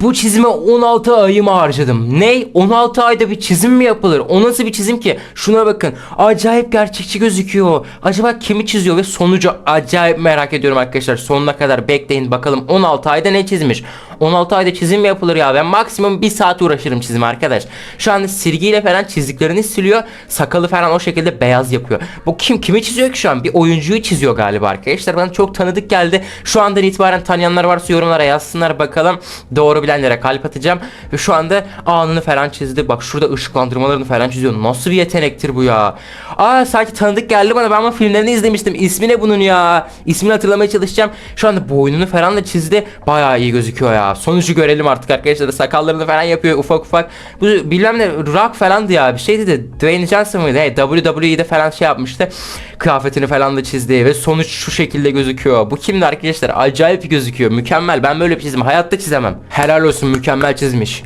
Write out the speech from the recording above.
Bu çizime 16 ayımı harcadım. Ne? 16 ayda bir çizim mi yapılır? O nasıl bir çizim ki? Şuna bakın. Acayip gerçekçi gözüküyor. Acaba kimi çiziyor ve sonucu acayip merak ediyorum arkadaşlar. Sonuna kadar bekleyin bakalım 16 ayda ne çizmiş? 16 ayda çizim mi yapılır ya? Ben maksimum 1 saat uğraşırım çizime arkadaş. Şu anda silgiyle falan çizdiklerini siliyor. Sakalı falan o şekilde beyaz yapıyor. Bu kim kimi çiziyor ki şu an? Bir oyuncuyu çiziyor galiba arkadaşlar. Bana çok tanıdık geldi. Şu andan itibaren tanıyanlar varsa yorumlara yazsınlar bakalım. Doğru bilenlere kalp atacağım. Ve şu anda anını falan çizdi. Bak şurada ışıklandırmalarını falan çiziyor. Nasıl bir yetenektir bu ya? Aa sanki tanıdık geldi bana. Ben bunun filmlerini izlemiştim. İsmi ne bunun ya? İsmini hatırlamaya çalışacağım. Şu anda boynunu falan da çizdi. Bayağı iyi gözüküyor Sonucu görelim artık arkadaşlar. Sakallarını falan yapıyor ufak ufak. Bu bilmem ne rock falandı ya. Bir şeydi de Dwayne Johnson mıydı? Hey, WWE'de falan şey yapmıştı. Kıyafetini falan da çizdi ve sonuç şu şekilde gözüküyor. Bu kimdi arkadaşlar? Acayip gözüküyor. Mükemmel. Ben böyle bir çizim hayatta çizemem. Helal olsun mükemmel çizmiş.